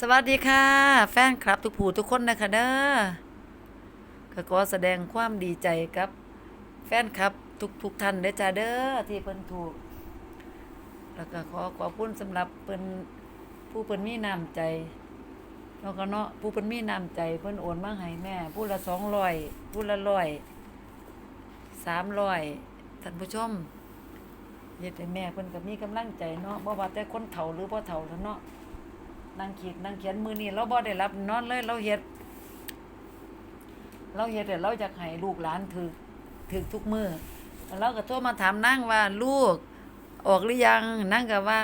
สวัสดีค่ะ แฟนคลับทุกผู้ทุกคนนะคะเด้อก็ขอแสดงความดีใจกับ แฟนคลับทุกทุกท่านเด้อจ้าเด้อที่เพิ่นถูก แล้วก็ขอขอบคุณสำหรับเพิ่นผู้เพิ่นมีน้ำใจแล้วก็เนาะผู้เพิ่นมีน้ำใจเพิ่นโอนมาให้แม่ ผู้ละ200ผู้ละ100 300ท่านผู้ชมเฮ็ดให้แม่เพิ่นก็มีกำลังใจเนาะบ่ว่าแต่คนเฒ่าหรือบ่เฒ่าแล้วเนาะ นั่งขีดนั่งเขียนมือนี่เราบ่ได้รับนอนเลย เราเฮ็ด เราเฮ็ดแต่เราอยากให้ลูกหลานถือถือทุกมือแล้วเราก็โทรมาถามนั่งว่าลูกออกหรือยังนั่งก็ว่า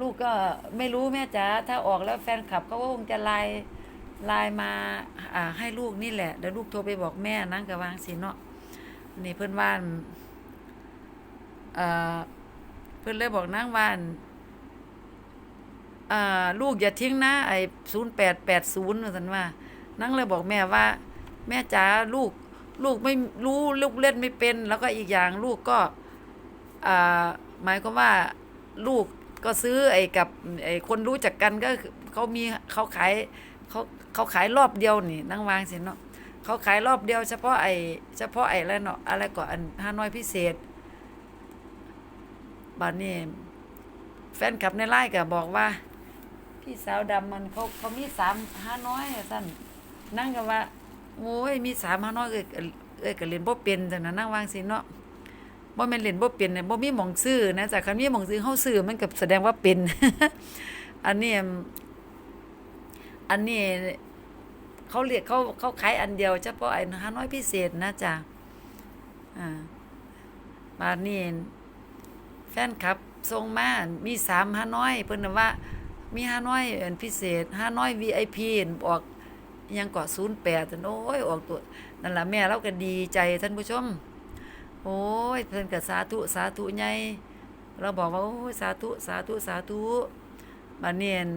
ลูกก็ไม่รู้แม่จ๋าถ้าออกแล้วแฟนคลับเขาก็คงจะไลน์ไลน์มาอ่าให้ลูกนี่แหละเดี๋ยวลูกโทรไปบอกแม่นั่งก็วางสิเนาะนี่เพิ่อนว่าเอ่อเพิ่อนเลยบอกนั่งว่าอ่า ลูกอย่าทิ้งนะไอ้ศูนย์แปดแปดศูนย์สันว่า นั่งเลยบอกแม่ว่า แม่จ๋าลูกลูกไม่รู้ลูกเล่นไม่เป็น แล้วก็อีกอย่างลูกก็อ่าหมายความว่าลูกก็ซื้อไอ้กับไอ้คนรู้จักกันก็เขามีเขาขายเขาเขาขายรอบเดียวนี่นั่งวางสิเนาะเขาขายรอบเดียว เฉพาะไอ้เฉพาะไอ้แล้วเนาะอะไรก็อันห้าน้อยพิเศษบัดนี้แฟนคลับในไลน์ก็บอกว่า พี่สาวดำมันเขาเขามีสามห้าน้อยอะท่นนั่งกันว่าโอ้ยมีสามห้าน้อยเอ้ยเอ้ยก็เล่นบ่เป็นจังนั้นนั่งวางสิเนาะบ่แม่นเล่นบ่เป็นเนี่ยบ่มีหม่องซื้อนะจากคันมีหม่องซื้อเฮาซื้อมันก็แสดงว่าเป็น อันนี้อันนี้เขาเรียกเขาเขาขายอันเดียวเฉพาะไอ้ห้าน้อยพิเศษนะจ๊ะอ่าบานี้แฟนคลับส่งมามีสามห้าน้อย เพิ่นน่ะว่า มีห้าน้อยอันพิเศษห้าน้อย VIP ออกอิหยังเกาะศูนย์แปดโอ้ยออกตัวนั่นแหละแม่เราก็ดีใจท่านผู้ชม โอ้ยเพิ่นก็สาธุสาธุใหญ่เราบอกว่าโอ้ยสาธุสาธุสาธุบัดนี้อั่น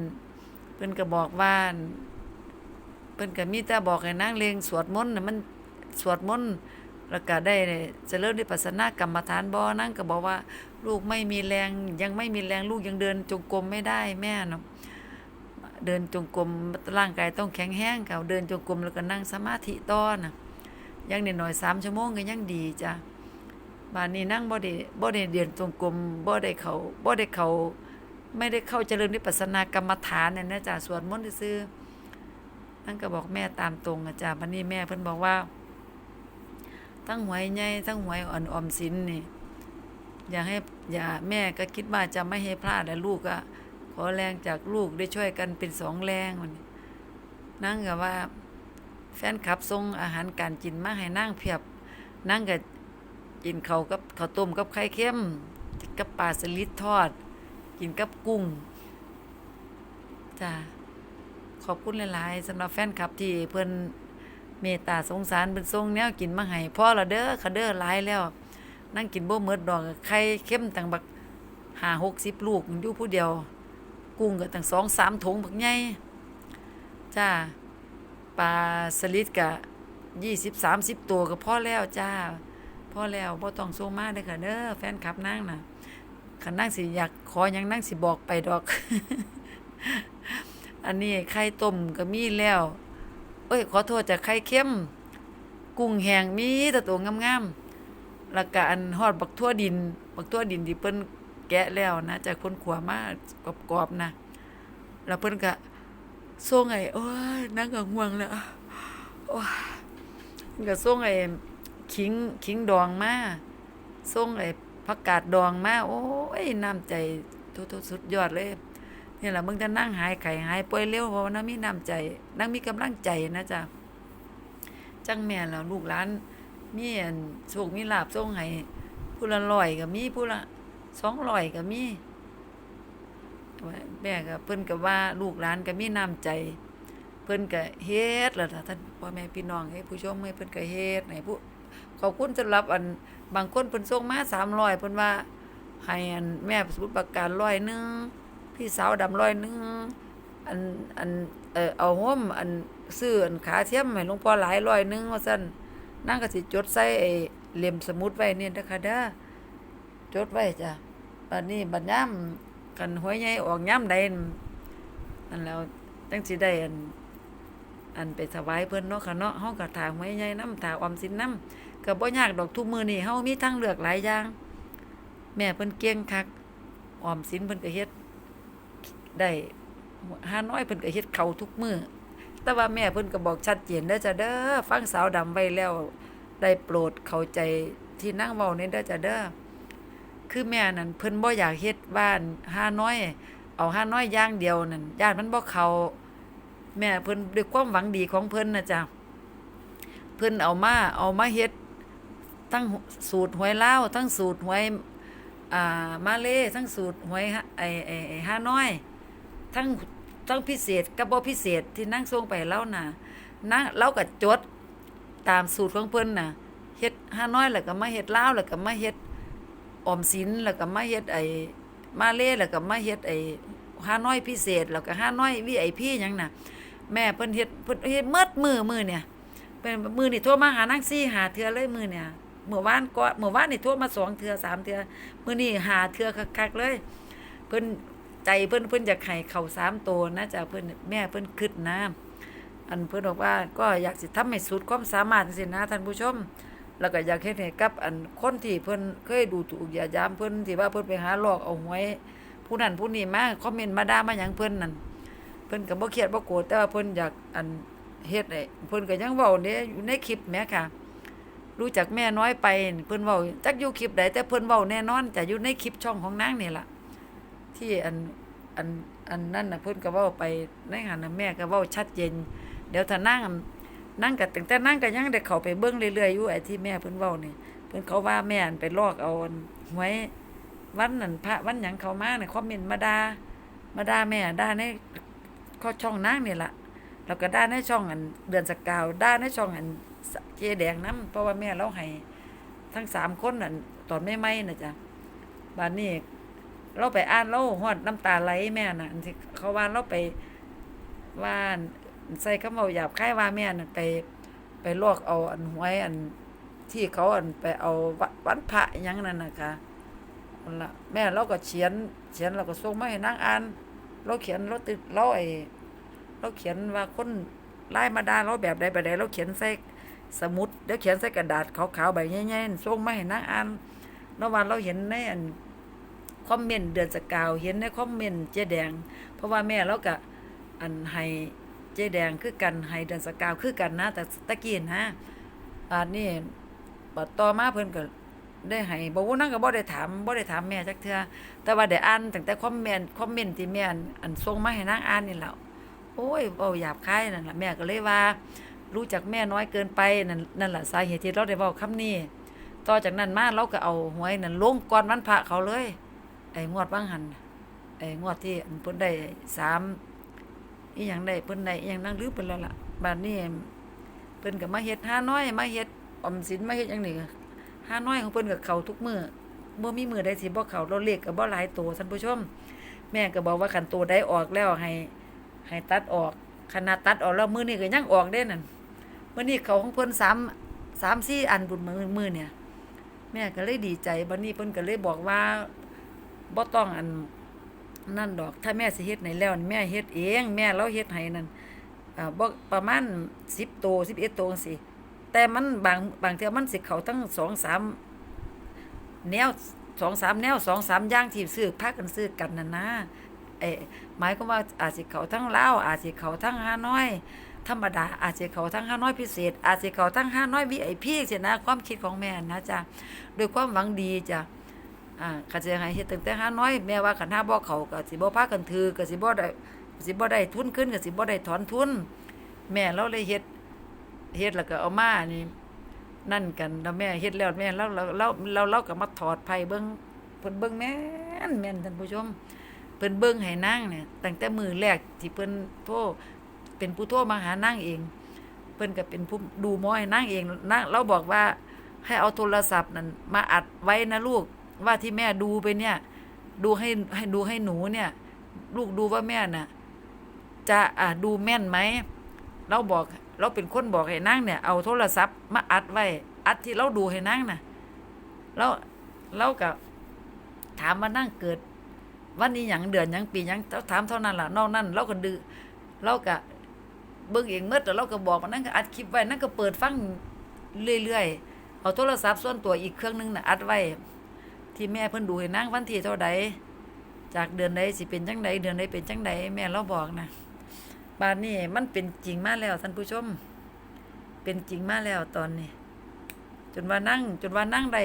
เพิ่นก็บอกว่าเพิ่นก็มีแต่บอกให้นางเลงสวดมนต์นะมันสวดมนต์แล้วก็ได้เจริญวิปัสสนากรรมฐานบ่นางก็บอกว่า ลูกไม่มีแรงยังไม่มีแรงลูกยังเดินจงกรมไม่ได้แม่เนาะเดินจงกรมร่างกายต้องแข็งแรงค่ะเดินจงกรมแล้วก็นั่งสมาธิต่อน่ะยังนิดหน่อย3ชั่วโมงก็ยังดีจ้ะบานนี้นั่งบ่ได้บ่ได้เดินจงกรมบ่ได้เขาบ่ได้เขาไม่ได้เข้าเจริญวิปัสสนากรรมฐานเนี่ยนะจ้ะสวดมนต์ซื่อนั่นก็บอกแม่ตามตรงอะจ้ะบัดนี้แม่เพิ่นบอกว่า ทั้งหวยใหญ่ทั้งหวยอ่อนออมสินนี่ อยากให้อย่าแม่ก็คิดว่าจะไม่ให้พลาดและลูกก็ขอแรงจากลูกได้ช่วยกันเป็นสองแรงวันนั่งกับว่า แฟนคลับส่งอาหารการกินมาให้นั่งเพียบนั่งกับกินเขากับข้าวต้มกับไข่เค็มกับปลาสลิดทอด กินกับกุ้งจ้าขอบคุณหลายๆสำหรับแฟนคลับที่เพิ่นเมตตาสงสารเป็นทรงแนวกินมาให้พ่อละเด้อค่ะเด้อหลายแล้ว นั่งกินบ่เมิดดอกไข่เข้มตั้งบักห้าหกสิบลูกอยู่ผู้เดียว กุ้งก็ตั้งสองสามถุงบักใหญ่จ้าปลาสลิดก็ยี่สิบสามสิบตัวก็พอแล้วจ้าพอแล้วบ่ต้องส่งมาเด้ค่ะเด้อแฟนคลับนั่งน่ะคันนั่งสิอยากขอยังนั่งสิบอกไปดอก อันนี้ไข่ต้มก็มีแล้ว เอ้ย ขอโทษจากไข่เค็ม กุ้งแห้งมีแต่ตัวงามๆ แล้วก็อันฮอดบักทั่วดิน บักทั่วดินที่เพิ่นแกะแล้วนะจากคนขวามากรอบๆนะ แล้วเพิ่นก็ส่งไอ้โอ้ยนั่งก็ง่วงแล้วโอ้ยก็ส่งไอ้ขิงขิงดองมาส่งไอ้ผักกาดดองมาโอ้ยน้ำใจทุกๆสุดยอดเลยนี่แหละมึงจะนั่งหายไข่หายป่วยเร็วเพราะว่านั่งมีน้ำใจ นั่งมีกำลังใจนะจ๊ะจังแม่แล้วลูกหลาน มีอันโชคมีลาบส่งให้ผู้ละร้อยก็มีผู้ละสองร้อยก็มีแม่ก็เพิ่นก็ว่าลูกหลานก็มีน้ำใจ เพิ่นก็เฮ็ดล่ะท่านพ่อแม่พี่น้องให้ผู้ชมให้เพิ่นก็เฮ็ดให้ผู้ขอบคุณสำหรับอันบางคนเพิ่นส่งมา300เพิ่นว่าให้อันแม่สมุดประการร้อยหนึงพี่สาวดำร้อยหนึงอันอันเออเอาห่มอันซื้ออันขาเทียมให้หลวงพ่อหลายร้อยหนึงว่าซั่น นั่งก็สิจดใส่ไอ้เหลี่ยมสมุดไว้เนี่ยนะคะเด้อจดไว้จ้ะบัดนี้บัดยามกันหวยใหญ่ออกยามใดนั่นนั่นแล้วจังสิได้อันอันไปถวายเพิ่นเนาะค่ะเนาะเฮาก็ถางไว้ใหญ่น้ำถาออมสินน้ำก็บ่ยากดอกทุกมือนี้เฮามีทางเลือกหลายอย่าง แม่เพิ่นเก่งคักออมสินเพิ่นก็เฮ็ดได้หาน้อยเพิ่นก็เฮ็ดเข้าทุกมือ แต่ว่าแม่เพิ่นก็บอกชัดเจนเด้อจ้ะเด้อฟังสาวดำไว้แล้ว ได้โปรดเข้าใจที่นางเว้านี่เด้อจ้ะเด้อคือแม่นั่นเพิ่นบ่อยากเฮ็ดบ้านหาน้อย เอาหาน้อยอย่างเดียวนั่นญาติมันบ่เข้าแม่เพิ่นด้วยความหวังดีของเพิ่นนะจ๊ะเพิ่นเอามาเอามาเฮ็ดทั้งสูตรหวยเลาทั้งสูตรหวยอ่ามาเลทั้งสูตรหวยไอ้ไอ้ไอ้ฮานอย ทั้ง ทั้งพิเศษกับบ่พิเศษที่นั่งส่งไปเล่าน่ะนั่งเราก็จดตามสูตรของเพิ่นน่ะเฮ็ดฮาน้อยแล้วก็มาเฮ็ดลาวแล้วก็มาเฮ็ดออมสินแล้วก็มาเฮ็ดไอ้มาเล่แล้วก็มาเฮ็ดไอ้ฮาน้อยพิเศษแล้วก็ฮาน้อย VIP หยังน่ะ แม่เพิ่นเฮ็ดเพิ่นเฮ็ดเมิดมือมือเนี่ยเป็นมือนี่โทรมาหานางซี่หาเทื่อเลยมือเนี่ยเมื่อวานก็เมื่อวานนี่โทรมาสองเทื่อสามเทื่อมื้อนี้หาเทื่อคักๆเลย เพิ่น ใจเพิ่อนเพิ่นอยากให้เข้าสามโตนะจ๊ะเพิ่อนแม่เพิ่อนคิดนะอันเพิ่อนบอกว่าก็อยากสิทำให้สุดความสามารถจังซี่นะท่านผู้ชม แล้วก็อยากเฮ็ดให้กับ อันคนที่เพิ่อนเคยดูถูกอย่ายามเพิ่อนที่ว่าเพิ่อนไปหาหลอกเอาหวย ผู้นั้นผู้นี้มาคอมเมนต์มาด่ามาหยังเพิ่อนนั่นเพิ่อนก็บ่เครียดบ่โกรธแต่ว่าเพิ่อนอยากอันเฮ็ดให้เพิ่นก็ยังเว้าเด้อยู่ในคลิปแหมค่ะ รู้จักแม่น้อยไป เพิ่นเว้าจักอยู่คลิปใดแต่เพิ่นเว้าแน่นอนจะอยู่ในคลิปช่องของนางนี่ล่ะ ที่อันอันอันนั้นนะเพิ่นก็เว้าไปในหันน่ะแม่ก็เว้าชัดเจนเดี๋ยวถ้านางนั่งก็ตั้งแต่นั่งก็ยังได้เข้าไปเบิ่งเรื่อยๆอยู่ไอ้ที่แม่เพิ่นเว้านี่เพิ่นเขาว่าแม่อันไปลอกเอาอันหวยวันนั้นพระวันหยังเขามาเนี่ยคอมเมนต์มาด่ามาด่าแม่ด่าในข้อช่องนางนี่แหละแล้วก็ด้านในช่องอันเดือนสกาวด้านในช่องอันเจแดงน้ำเพราะว่าแม่เราให้ทั้งสามคนอันตอนไม่ไม่นะจ๊ะบานนี้ เราไปอ่านเราหอดน้ำตาไหลแม่น่ะอันที่เขาว่าเราไปว่าใส่คำเว้าหยาบคายว่าแม่น่ะไป ไปลอกเอาอันหวยอันที่เขาอันไปเอาวะวันพระยังนั่นนะคะละแม่เราก็เขียนเขียนเราก็ส่งมาให้นางอ่าน เราเขียนเราติดเราไอเราเขียนว่าคนไล่มาด่าเราแบบใดแบบใดเราเขียนใส่สมุดแล้วเขียนใส่กระดาษขาวๆใบใหญ่ๆส่งมาให้นางอ่านแล้ววันเราเห็นในอัน คอมเมนต์เดือนสกาวเห็นในคอมเมนต์เจ๊แดง เพราะว่าแม่เราก็อันให้เจ๊แดงคือกันให้เดือนสกาวคือกันนะแต่ตะกี้นะอันนี้บัดต่อมาเพิ่นก็ได้ให้บ่ว่านั่นก็บ่ได้ถามบ่ได้ถามแม่จักเทื่อแต่ว่าได้อ่านตั้งแต่คอมเมนต์คอมเมนต์ที่แม่อันอันส่งมาให้นางอ่านนี่แหละโอ้ยเว้าหยาบคายนั่นล่ะแม่ก็เลยว่า รู้จักแม่น้อยเกินไปนั่นนั่นล่ะสาเหตุที่เราได้เว้าคำนี้ต่อจากนั้นมาเราก็เอาหวยนั่นลงก่อนวันพระเขาเลย ไอ้งวดบางหันไอ้งวดที่อันเพิ่นได้สามอีหยังได้เพิ่นได้อีหยังนั่งลืมไปแล้วล่ะบัดนี้เพิ่นก็มาเฮ็ดหาน้อยมาเฮ็ดออมสินมาเฮ็ดหยังนี่หาน้อยของเพิ่นก็เข้าทุกมื้อบ่มีมือใดสิบ่เข้าเราเลขก็บ่หลายตัวท่านผู้ชม แม่ก็บอกว่าคันตัวใดออกแล้วให้ ให้ตัดออกขนาดตัดออกแล้วมือนี่ก็ยังออกได้นั่นมื้อนี้เขาของเพิ่น3 3 4อันบุญมือมือเนี่ย แม่ก็เลยดีใจบัดนี้เพิ่นก็เลยบอกว่า บ่ต้องอันนั่นดอก ถ้าแม่สิเฮ็ดให้แล้วแม่เฮ็ดเอง แม่เราเฮ็ดให้นั่นอ่าบ่ประมาณ10ตัว11ตัวจังซี่แต่มันบางบางเทื่อมันสิเข้าทั้ง2 3แนวสองสามแนวสองสามย่างที่ซื้อพากันซื้อกันนั่นนะเออหมายก็ว่าอาจสิเขาทั้งลาวอาจสิเขาทั้งฮาน้อย ธรรมดาอาจสิเขาทั้งฮาน้อยพิเศษ อาจสิเขาทั้งฮาน้อยวีไอพีสินะความคิดของแม่นะจ๊ะโดวยความหวังดีจ้ะ อ่าคันสิให้เฮ็ดตั้งแต่ฮาน้อยแม่ว่าคันหาบ่เขาก็สิบ่พากันถือก็สิบ่ได้สิบ่ได้ทุนขึ้นก็สิบ่ได้ถอนทุน แม่เราเลยเฮ็ดเฮ็ดแล้วก็เอามานี่นั่นกันแล้วแม่เฮ็ดแล้วแม่เราเราเราเราเราก็มาถอดไผเบิ่งเพิ่นเบิ่งแม่นแม่นท่านผู้ชมเพิ่นเบิ่งให้นางเนี่ยตั้งแต่มือแรกที่เพิ่นโทรเป็นผู้โทรมาหานางเอง เพิ่นก็เป็นผู้ดูหมอให้นางเองนางเราบอกว่าให้เอาโทรศัพท์นั่นมาอัดไว้นะลูก ว่าที่แม่ดูไปเนี่ย ดูให้ให้ดูให้หนูเนี่ย ลูกดูว่าแม่น่ะ จะอ่าดูแม่นไหมเราบอกเราเป็นคนบอกให้นางเนี่ย เอาโทรศัพท์มาอัดไว้ อัดที่เราดูให้นางน่ะแล้วเรากับถามว่านั่งเกิด วันนี้หยังเดือนหยังปีหยังเราถามเท่านั้นล่ะนอกนั้นเราก็ดื้อเราก็เบิ่งเองเมื่อแต่เราก็บอกมันนั่นก็อัดคลิปไว้นั่นก็เปิดฟังเรื่อยๆเอาโทรศัพท์ส่วนตัวอีกเครื่องนึงน่ะอัดไว้ ที่แม่เพิ่นดูให้นางวันที่เท่าใดจากเดือนใดสิเป็นจังใดเดือนใดเป็นจังใดแม่เราบอกนะบาดนี้มันเป็นจริงมาแล้วท่านผู้ชม เป็นจริงมาแล้วตอนนี้ จนว่านั่ง จนว่านั่งได้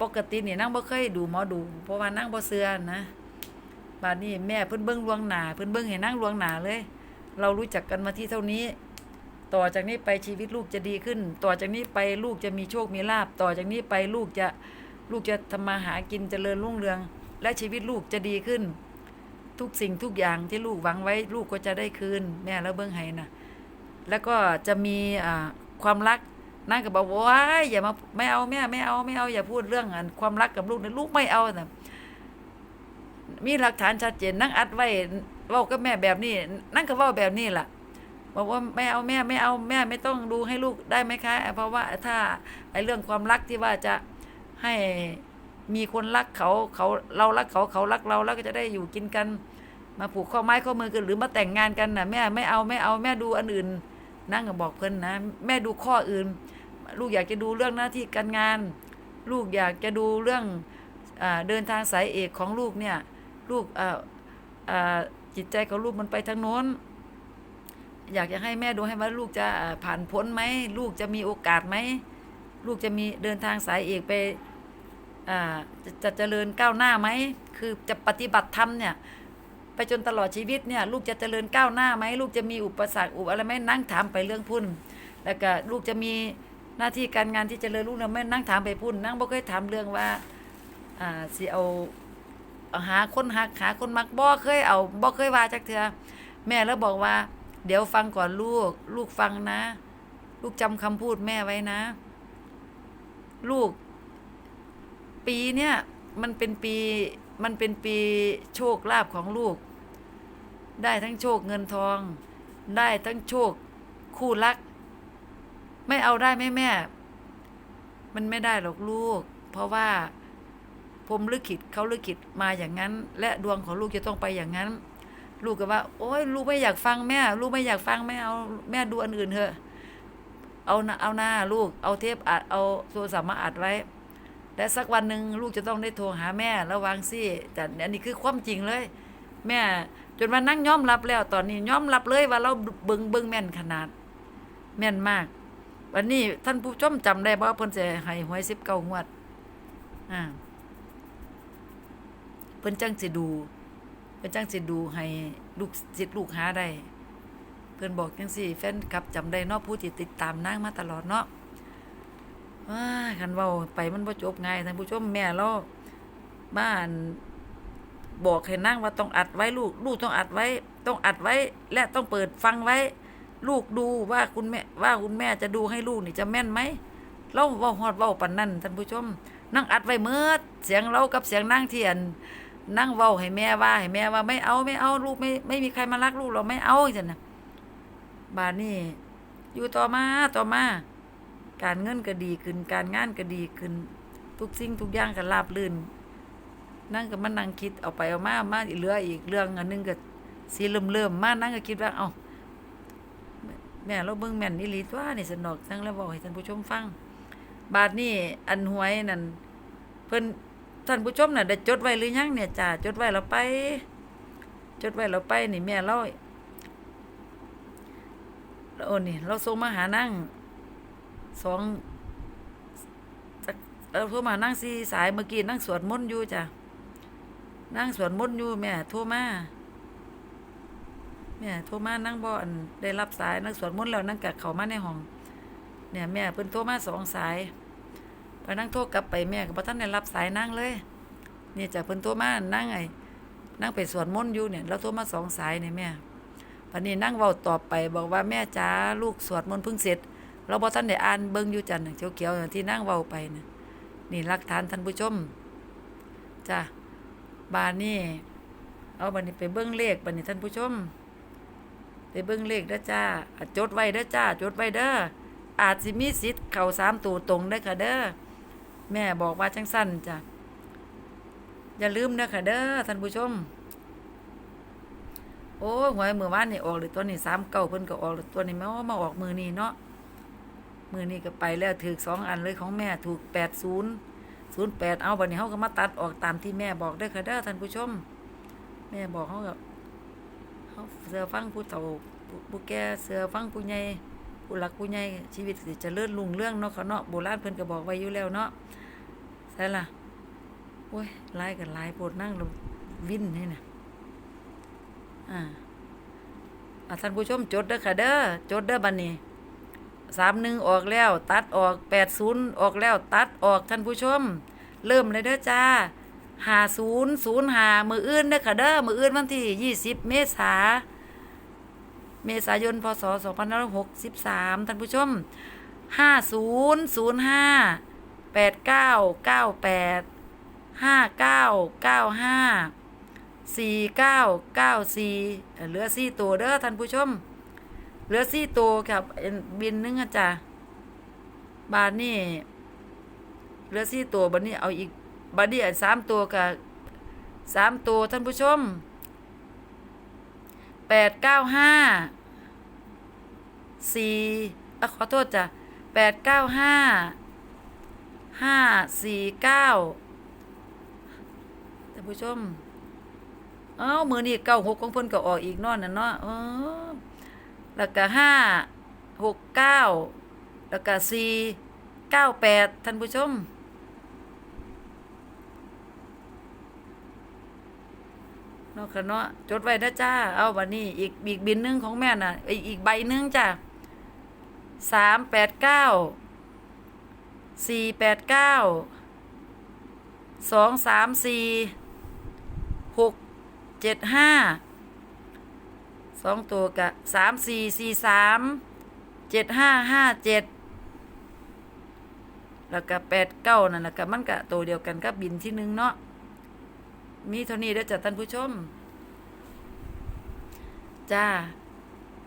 ปกตินี่นั่งบ่เคยดูหมอดู เพราะว่านั่งบ่เชื่อนะบาดนี้แม่เพิ่นเบิ่งลวงหนาเพิ่นเบิ่งให้นั่งลวงหนาเลย เรารู้จักกันมาที่เท่านี้ ต่อจากนี้ไปชีวิตลูกจะดีขึ้น ต่อจากนี้ไปลูกจะมีโชคมีลาบต่อจากนี้ไปลูกจะ ลูกจะทำมาหากินจเจริญรุ่งเรือง และชีวิตลูกจะดีขึ้น ทุกสิ่งทุกอย่างที่ลูกหวังไว้ ลูกก็จะได้คืนแม่แล้วเบิ่งให้นะแล้วก็จะมีความรักนั่งก็บอกว่าอย่ามาไม่เอาแม่ไม่เอาไม่เอาอย่าพูดเรื่องอันความรักกับลูกนะลูกไม่เอานะมีหลักฐานชัดเจนนั่งอัดไว้ว้ากับแม่แบบนี้ นั่งก็ว้าแบบนี้ล่ะบอกว่าไม่เอาแม่ไม่เอาแม่ไม่ต้องดูให้ลูกได้ไหมคะ เพราะว่าถ้าไอ้เรื่องความรักที่ว่าจะ ให้มีคนรักเขาเขาเรารักเขาเขารักเราแล้วก็จะได้อยู่กินกัน มาผูกข้อไม้ข้อมือกันหรือมาแต่งงานกันนะแม่ไม่เอาไม่เอาแม่ดูอันอื่นนั่งก็บอกเพิ่นนะ แม่ดูข้ออื่น ลูกอยากจะดูเรื่องหน้าที่การงาน ลูกอยากจะดูเรื่องอเดินทางสายเอกของลูกเนี่ยลูกจิตใจของลูกมันไปทางโน้น อยากจะให้แม่ดูให้ว่าลูกจะผ่านพ้นไหมลูกจะมีโอกาสไหม ลูกจะมีเดินทางสายเอกไปอ่าจะจะเจริญก้าวหน้าไหม คือจะปฏิบัติธรรมเนี่ย ไปจนตลอดชีวิตเนี่ย ลูกจะเจริญก้าวหน้าไหม ลูกจะมีอุปสรรคอุปอะไรไหมนั่งถามไปเรื่องพุ่น แล้วก็ลูกจะมีหน้าที่การงานที่เจริญรุ่งเรืองไหมนั่งถามไปพุ่น นั่งบ่เคยถามเรื่องว่าอ่าสิเอาเอาหาคนหักหาคนมักบ่เคยเอาบ่เคยว่าจักเทื่อแม่แล้วบอกว่า เดี๋ยวฟังก่อนลูก ลูกฟังนะ ลูกจำคำพูดแม่ไว้นะ ลูก ปีเนี่ยมันเป็นปีมันเป็นปีโชคลาภของลูก ได้ทั้งโชคเงินทอง ได้ทั้งโชคคู่รัก ไม่เอาได้ไหมแม่ มันไม่ได้หรอกลูก เพราะว่าพรมลิขิตเขาลิขิตมาอย่างนั้น และดวงของลูกจะต้องไปอย่างนั้น ลูกก็ว่า โอ้ยลูกไม่อยากฟังแม่ ลูกไม่อยากฟังแม่เอาแม่ดูอันอื่นเถอะ เอาเอาหน้าลูก เอาเทปอัดเอาโทรศัพท์มาอัดไว้ และสักวันหนึ่งลูกจะต้องได้โทรหาแม่แล้ววางซี่แต่อันนี้คือความจริงเลย แม่จนมานั่งยอมรับแล้ว ตอนนี้ยอมรับเลยว่าเราเบิงเบิงแม่นขนาด แม่นมาก วันนี้ท่านผู้ชมจำได้บ่าเพิ่นจะให้หวย19งวดอ่าเพิ่นจังสิดูเพิ่นจังสิดูให้ลูกศิษย์ลูกหาได้ เพิ่อนบอกจังซี่แฟนคลับจำได้เนาะผู้ที่ติดตามนางมาตลอดเนาะว้าคันเว้าไปมันบ่จบง่ายท่านผู้ชมแม่เราบ้านบอกให้นางว่าต้องอัดไว้ลูก ลูกต้องอัดไว้ ต้องอัดไว้ และต้องเปิดฟังไว้ ลูกดูว่าคุณแม่ว่าคุณแม่จะดูให้ลูกนี่จะแม่นไหมเราว้าฮอดเว้าปานนั้นท่านผู้ชม นั่งอัดไว้เมื่อเสียงเรากับเสียงนั่งเทียน นั่งเว้าให้แม่ว่าให้แม่ว่าไม่เอาไม่เอาลูกไม่ไม่มีใครมารักลูกเราไม่เอาจังนะ บาดนี้อยู่ต่อมาต่อมา การเงินก็ดีขึ้น การงานก็ดีขึ้น ทุกสิ่งทุกอย่างก็ราบรื่น นั่งก็มานั่งคิดเอาไปเอามามาอีเหลืออีกเรื่องอันหนึงก็สีเริ่มเริ่มมานั่งก็คิดว่าเอาแม่เราเบิ่งแม่นอีหลีตัวนี่สนอกทั้งแล้วบอกให้ท่านผู้ชมฟัง บาทนี่อันหวยนั่นเพิ่นท่านผู้ชมน่ะได้จดไว้หรือยังเนี่ยจ้าจดไว้แล้วไป จดไว้แล้วไปนี่แม่เรา โอ้นี่เราส่งมาหานั่งสองเราโทรมานั่งสี่สายเมื่อกี้นั่งสวดมนต์อยู่จ้ะนั่งสวดมนต์อยู่แม่โทรมาแม่โทรมานั่งบ่อนได้รับสายนั่งสวดมนต์แล้วนั่งกับเขามาในห้อง เนี่ยแม่เพิ่นโทรมาสองสายพอนั่งโทรกลับไปแม่ก็บ่ทันได้รับสายนั่งเลยนี่จ้ะเพิ่นโทรมานั่งไอ้นั่งไปสวดมนต์อยู่เนี่ยแล้วโทรมาสองสายเนี่ยแม่ วันนี้นั่งเว้าตอบไปบอกว่าแม่จ๋าลูกสวดมนต์เพิ่งเสร็จ เราบ่ทันได้อ่านเบิ่งอยู่จันเขียวๆที่นั่งเว้าไปนะนี่หลักฐานท่านผู้ชมจ้ะบานนี้เอาบัดนี้ไปเบิ่งเลขบัดนี้ท่านผู้ชม ไปเบิ่งเลขเด้อจ้าจดไว้เด้อจ้าจดไว้เด้ออาจสิมีสิทธิ์เข้าสามตัวตรงได้ค่ะเด้อแม่บอกว่าจังสั้นจ้ะอย่าลืมเด้อค่ะเด้อท่านผู้ชม โอ้ยหวยมือว่านนี่ออกเลยตัวนี้สามเก้าเพิ่นก็ออกเลยตัวนี้แม่ว่ามาออกมือนี้เนาะมือนี้ก็ไปแล้วถือสองอันเลยของแม่ถูกแปดศูนย์ศูนย์แปดเอาบัดนี้เขาก็มาตัดออกตามที่แม่บอกเด้ค่ะเด้อท่านผู้ชม แม่บอกเขาก็เขาเสือฟังผู้เฒ่าผู้แก่เสือฟังผู้ใหญ่ผู้หลักผู้ใหญ่ชีวิตสิจะเลื่อนลุงเรื่องเนาะเขาเนาะโบราณเพิ่นก็บอกไว้อยู่แล้วเนาะใช่ล่ะโอ้ยไล่กันไล่ปวดนั่งลงวินนี่นะ อ่าท่านผู้ชมจดเด้อค่ะเด้อจดเด้อบัดนี้สามหนึ่งออกแล้ว ตัดออกแปดศูนย์ออกแล้ว ตัดออกท่านผู้ชม เริ่มเลยเด้อจ้าหาศูนย์ศูนย์หามืออื่นเด้อค่ะเด้อมืออื่นวันที่ยี่สิบเมษาเมษายนพศสองพันห้าร้อยหกสิบสามท่านผู้ชมห้าศูนย์ศูนย์ห้าแปดเก้าเก้าแปดห้าเก้าเก้าห้า สี่เก้าเก้าสี่เหลือสี่ตัวเด้อท่านผู้ชม เหลือสี่ตัวครับบินหนึงอะจ้ะบาทนี่เหลือสี่ตัวบัดนี้เอาอีกบัดนี้สามตัวกับสามตัวท่านผู้ชมแปดเก้าห้าสี่ขอโทษจ้ะแปดเก้าห้าห้าสี่เก้าท่านผู้ชม เอ้ามือนี่เก้าหกของเพิ่นก็ออกอีกนอนน่ะเนาะเออแล้วก็ห้าหกเก้าแล้วก็สี่เก้าแปดท่านผู้ชมเนาะค่ะเนาะจดไว้นะจ้า เอาวันนี้อีกอีกบินนึงของแม่น่ะ อีกอีกใบนึงจ้ะสามแปดเก้าสี่แปดเก้าสองสามสี่หก เจ็ดห้าสองตัวกะสามสี่สี่สามเจ็ดห้าห้าเจ็ดแล้วก็แปดเก้านั่นแหละก็มันกะตัวเดียวกันกับบินที่หนึ่งเนาะมีเท่านี้เด้อจ้ะท่านผู้ชม จ้า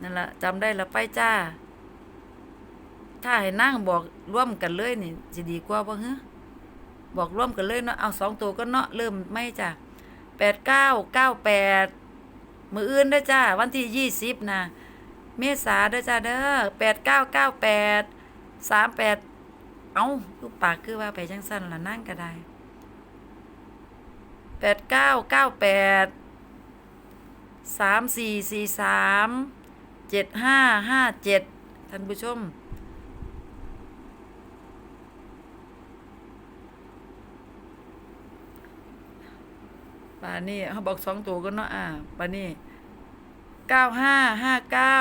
นั่นละจำได้ละไปจ้า ถ้าให้นั่งบอกร่วมกันเลยนี่จะดีกว่าบ่ฮะบอกร่วมกันเลยเนาะเอาสองตัวก็เนาะเริ่มไม่จ้ะ แปดเก้าเก้าแปดมืออื่นเด้อจ้า วันที่ยี่สิบนะเมษาเด้อจ้าเด้อแปดเก้าเก้าแปดสามแปดเอาลูกปากคือว่าไปจังสั้นละนั่งก็ได้แปดเก้าเก้าแปดสามสี่สี่สามเจ็ดห้าห้าเจ็ดท่านผู้ชม ป่านนี้เขาบอกสองตัวก็เนาะอ่าป่านนี้เก้าห้าห้าเก้า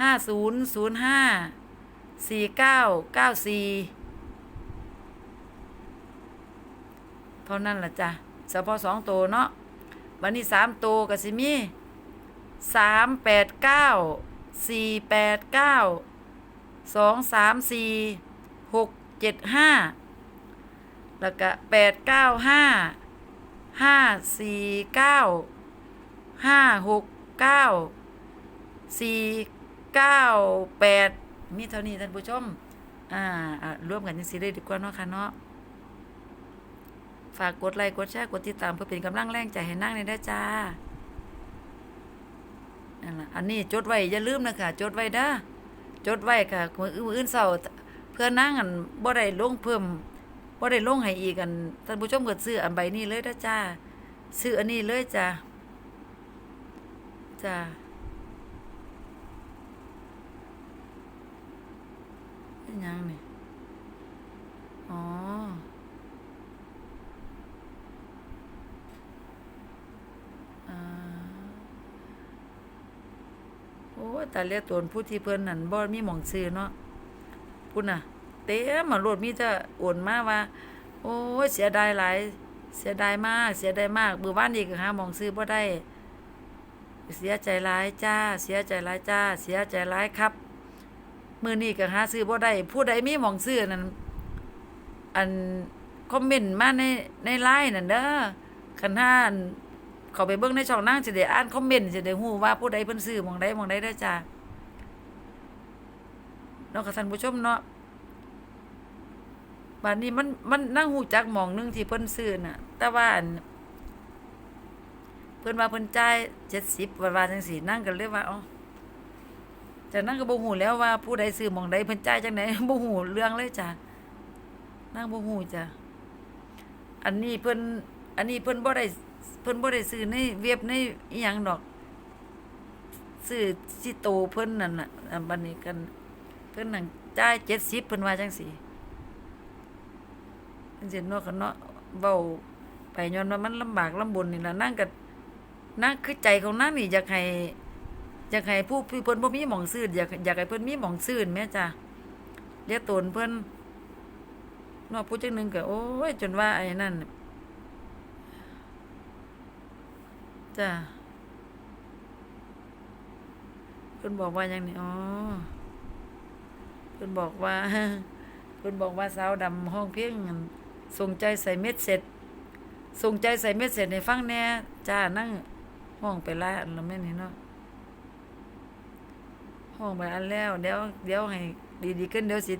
ห้าศูนย์ศูนย์ห้าสี่เก้าเก้าสี่เท่านั้นล่ะจ้ะเฉพาะสองตัวเนาะวันนี้สามตัวก็สิมี่สามแปดเก้าสี่แปดเก้าสองสามสี่หกเจ็ดห้าแล้วก็แปดเก้าห้า ห้าสี่เก้าห้าหกเก้าสี่เก้าแปดมีเท่านี้ท่านผู้ชม อ่าอะร่วมกันยังสิเลยดีกว่าเนาะค่ะเนาะฝากกดไลค์กดแชร์กดติดตามเพื่อเป็นกำลังแรงใจให้นั่งในได้จ้านั่นละอันนี้จดไว้อย่าลืมนะคะจดไว้ด้จดไว้ค่ะมืออื่นมื้ออื่นเสาเพื่อนั่งอันบ่ได้ลงเพิ่ม บ่ได้ลงให้อีกอันท่านผู้ชมก็ซื้ออันใบนี้เลยเด้อจ้าซื้ออันนี้เลยจ้าจ้าเป็นยังนี่อ๋ออ่าโอ้แต่เรียกตนผู้ที่เพิ่นนั่นบ่มีหม่องซื้อเนาะพุ่นน่ะ เต็มมาโลดมีแต่โอนมาว่า โอ้ยเสียดายหลาย เสียดายมาก เสียดายมากมื้อวานนี้ก็หามองซื้อบ่ได้ เสียใจหลายจ้า เสียใจหลายจ้า เสียใจหลายครับมือนี้ก็หาซื้อบ่ได้ผู้ใดมีหม่องซื้อนั่นอันคอมเมนต์มาในในไลน์นั่นเด้อคันห้านเขาไปเบิ่งในช่องนั่งสิได้อ่านคอมเมนต์สิได้ฮู้ว่าผู้ใดเพิ่นซื้อหมองใดหมองใดเด้อจ้าเนาะค่ะท่านผู้ชมเนาะ บัดนี้มันมันนั่งฮู้จักหม่องหนึงที่เพิ่นซื้อน่ะ แต่ว่าเพิ่นว่าเพิ่นจ่าย70ว่าว่าจังซี่นั่งก็เลยว่าเอ๋อจากนั้นก็บ่ฮู้แล้วว่าผู้ใดซื้อหม่องใดเพิ่นจ่ายจังไดบ่ฮู้เรื่องเลยจ้ะนั่งบ่ฮู้จ้ะอันนี้เพิ่นอันนี้เพิ่นบ่ได้เพิ่นบ่ได้ซื้อในเว็บในอีหยังดอกซื้อสิโตเพิ่นนั่นน่ะอันบัดนี้กัน เพิ่นนั่นจ่าย70เพิ่นว่าจังซี่ เพิ่นสิเนาะก็เนาะเว้าไปย้อนว่ามันลำบากลำบนนี่ล่ะนางก็นางคือใจของนางนี่อยากให้อยากให้ผู้ผู้เพิ่นบ่มีหม่องซื้ออยากอยากให้เพิ่นมีหม่องซื้อแม่จ้ะเรียกตนเพิ่นเนาะผู้จังหนึงก็โอ้ยจนว่าไอ้นั่นจ้ะเพิ่นบอกว่าหยังนี่อ๋อเพิ่นบอกว่าเพิ่นบอกว่าสาวดำห้องเพียงอั่น ส่งใจใส่เม็ดเสร็จ ส่งใจใส่เม็ดเสร็จให้ฟังแน่จ้านั่งห้องไปลายอันแล้วแม่นี่เนาะห้องไปอันแล้ว เดี๋ยวเดี๋ยวให้ดีๆขึ้นเดี๋ยวสิ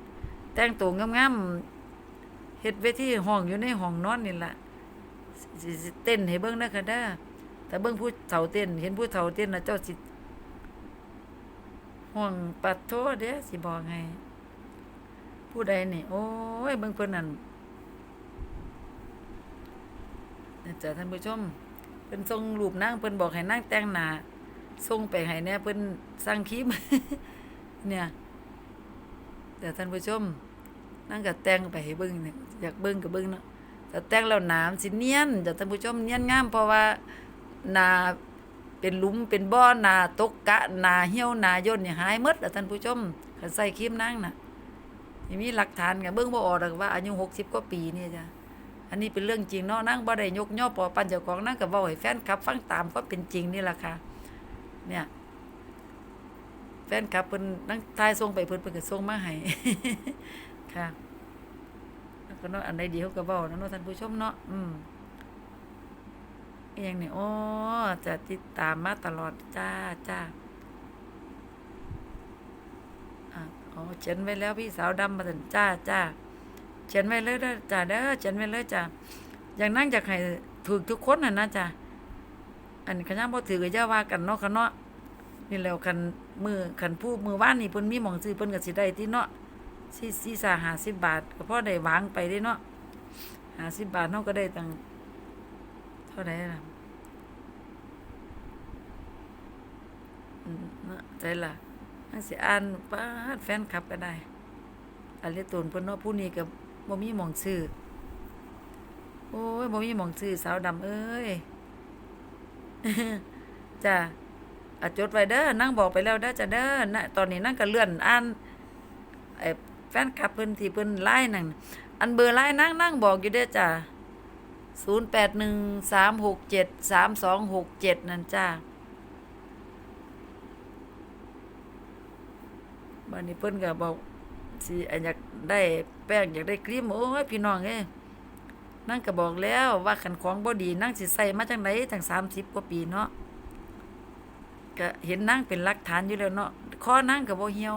แต่งตัวงามๆเฮ็ดเวทีห้องอยู่ในห้องนอนนี่ล่ะสิสเต้นให้เบิ่งเด้อค่ะเด้อแต่เบิ่งผู้เฒ่าเต้น เห็นผู้เฒ่าเต้นนะเจ้าสิห่วงปัดโทษเด้อสิบอกให้ผู้ใดนี่ โอ้ยเบิ่งเพิ่นนั่น นะจ๊ะท่านผู้ชมเพิ่นส่งรูปนางเพิ่นบอกให้นางแต่งหน้าส่งไปให้แหน่เพิ่นสั่งครีมเนี่ยแต่ท่านผู้ชมนางก็แต่งไปให้เบิ่งเนี่ยอยากเบิ่งก็เบิ่งเนาะแต่แต่งแล้วหนามสิเนียนจ้ะท่านผู้ชมเนียนงามเพราะว่าหนาเป็นหลุมเป็นบ่อหนาตกกะหนาเหี่ยวหนาย่นนี่หายหมดแล้วท่านผู้ชมคันใส่ครีมนางน่ะนี่มีหลักฐานกันเบิ่งบ่ออกดอกว่าอายุ60กว่าปีนี่จ้ะ อันนี้เป็นเรื่องจริงเนาะนางบ่ได้ยกย่อปอปันเจ้าของนางก็เว้าให้แฟนคลับ ฟังตามความเป็นจริงนี่แหละค่ะ เนี่ยแฟนคลับเพิ่นนางทายส่งไปเพิ่นเพิ่นก็ส่งมาให้ค่ะแล้วก็เนาะอันใดดีเขาก็เว้านะเนาะท่านผู้ชมเนาะอืมอย่างนี้อ๋อจะติดตามมาตลอดจ้าจ้าอ๋อเขียนไว้แล้วพี่สาวดำมาถึงจ้าจ้า เขียนไว้เลยเด้อจ้าเด้อเขียนไว้เลยจ้าอย่างนั่งจากให้ถูกทุกคนน่ะนะจ้าอันขยันบ่ถือก็ย่าว่ากันเนาะค่ะเนาะนี่แล้วคันมือคันผู้มือว่านนี่เพิ่นมีหม่องซื้อเพิ่นก็สิได้ที่เนาะสี่สี่สาหาสิบบาท ก็พอได้วางไปเด้เนาะหาสิบบาทเนาะก็ได้ตังเท่าไหร่ล่ะอืมเนาะใจล่ะนังสิอ่านป้าดแฟนคลับก็ได้อันเลตูนเพิ่นเนาะผู้นี้ก็บ่ บ่มีมองซื้อโอ้ยบ่มีมองซื้อสาวดำเอ้ยจ้ะอจดไว้เด้อนั่งบอกไปแล้วเด้อจ้ะเด้อนะตอนนี้นั่งก็เลื่อนอ่านไอ้แฟนคลับเพิ่นที่เพิ่นไลน์นั่นอันเบอร์ไลน์นั่งนั่งบอกอยู่เด้อจ้ะ0813673267นั่นจ้าบัดนี้เพิ่นก็บอก สิอยากได้แป้งอยากได้ครีมโอ้ยพี่น้องเอ้นั่งก็บอกแล้วว่าขันของบ่ดีนั่งสิใส่มาจังไดตั้ง30กว่าปีเนาะก็เห็นนั่งเป็นหลักฐานอยู่แล้วเนาะคอนั่งก็บ่เหี่ยว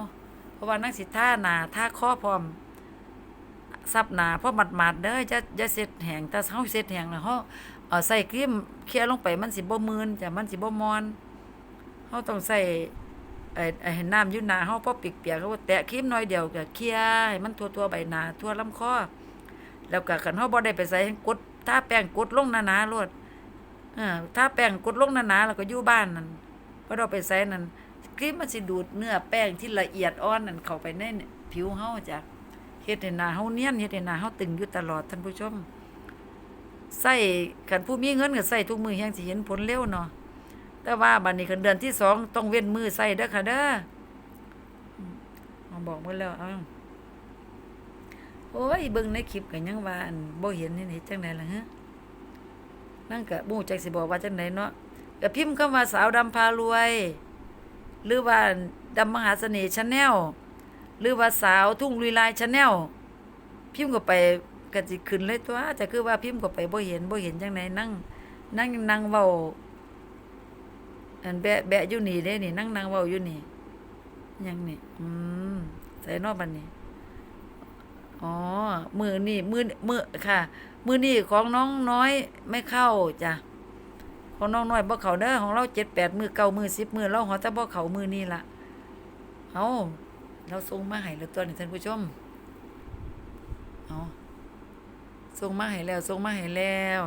เพราะว่านั่งสิท่าหนาท่าคอพร้อมซับหน้าพอหมาดๆเด้อจะจะเสร็จแห้งแต่เฮาเสร็จแห้งแล้วเฮาเอาใส่ครีมเคี่ยลงไปมันสิบ่มืนจ้ะมันสิบ่มอนเฮาต้องใส่ ไอ้ไอ้น้ำยู่หนาเฮาพอเปียกๆเขาแตะครีมน้อยเดียวก็เคลียให้มันทั่วๆใบหน้าทั่วลำคอแล้วก็คันเฮาบ่ได้ไปใส่กดทาแป้งกดลงหนาๆโลดเออทาแป้งกดลงหนาๆแล้วก็อยู่บ้านนั่นบ่ได้เอาไปใส่นั่นครีมมันสิดูดเนื้อแป้งที่ละเอียดอ่อนนั่นเข้าไปในผิวเฮาจ้ะเฮ็ดให้หน้าเฮาเนียนเฮ็ดให้หน้าเฮาตึงอยู่ตลอดท่านผู้ชมใส่คันผู้มีเงินก็ใส่ทุกมือแฮงสิเห็นผลเร็วเนาะ แต่ว่าบัดนี้คันเดือนที่สองต้องเว้นมือใส่เด้อค่ะเด้อมาบอกเมาแล้วเอาโอ้ยเบิ่งในคลิปก็ยังว่าอันบ่เห็นนี่เฮ็ดจังไดล่ะฮะนั่นก็บ่รู้จักสิบอกว่าจังไดเนาะก็พิมพ์คำว่าสาวดำพารวย หรือว่าดำมหาเสน่ห์ชาแนลหรือว่าสาวทุ่งลุยลายชาแนลพิมพ์ก็ไปก็สิขึ้นเลยตัวจะคือว่าพิมพ์ก็ไปบ่เห็นบ่เห็นจังไดนั่งนั่งนั่งเว้า อันแบะแบะอยู่นี่เด้นี่นั่งนั่งเว้าอยู่นี่ยังนี่ อืมใส่นอกบันนี้อ๋อ มือนี่มือมือค่ะ มือนี่ของน้องน้อยไม่เข้าจ้ะของน้องน้อยบ่เขาเด้อของเราเจ็ดแปดมือเก้ามือสิบมือเราหอแต่บ่เขามือนี่ละเอาเราส่งมาให้แล้วตัวนี้ท่านผู้ชมเอาส่งมาให้แล้วส่งมาให้แล้ว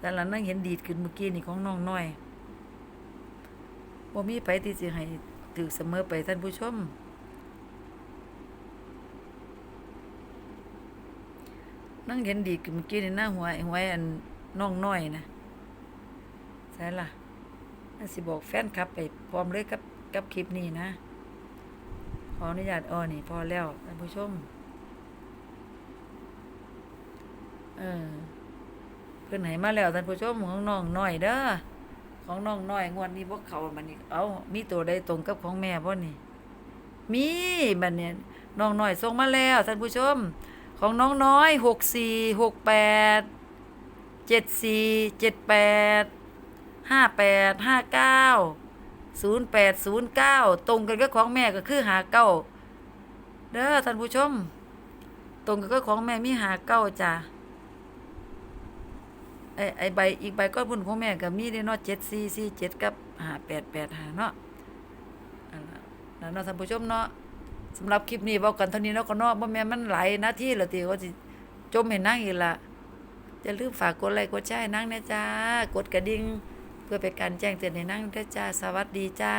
แต่ละนั่งเห็นดีดขึ้นเมื่อกี้นี่ของน้องน้อย บ่มีไปที่สิให้ถือเสมอไปท่านผู้ชม นั่งเห็นดีเมื่อกี้นี่หน้าหัวหัวอันน้องน้อยนะใช่ล่ะน่าสิบอกแฟนคลับไปพร้อมเลยกับกับคลิปนี้นะ ขออนุญาตอ้อนี่พอแล้วท่านผู้ชม เออเพื่อนไหนมาแล้วท่านผู้ชมของน้องน้อยเด้อ ของน้องน้อยงวดนี้พวกเขามันนี่เอามีตัวใดตรงกับของแม่บ่นี่ มีบัดเนี่ยน้องน้อยส่งมาแล้วท่านผู้ชม ของน้องน้อยหกสี่หกแปดเจ็ดสี่เจ็ดแปดห้าแปดห้าเก้าศูนย์แปดศูนย์เก้าตรงกันกับของแม่ก็คือหาเก้าเด้อท่านผู้ชม ตรงกันกับของแม่มีหาเก้าจ้ะ ไอไอใบอีกใบก้อนบุญของแม่ก็มีได้เนาะเจ็ดสี่สี่เจ็ดกับหาแปดแปดหาเนาะนนั้นแล้วเนาะท่านผู้ชมเนาะสำหรับคลิปนี้เว้ากันเท่านี้เนาะก็เนาะบ่แม่มันหลายนาทีแล้วติว่าสิจมให้นางอีกละอย่าลืมฝากกดไลค์กดแชร์ให้นางนะจ้ากดกระดิ่งเพื่อเป็นการแจ้งเตือนให้นางด้วยจ้าสวัสดีจ้า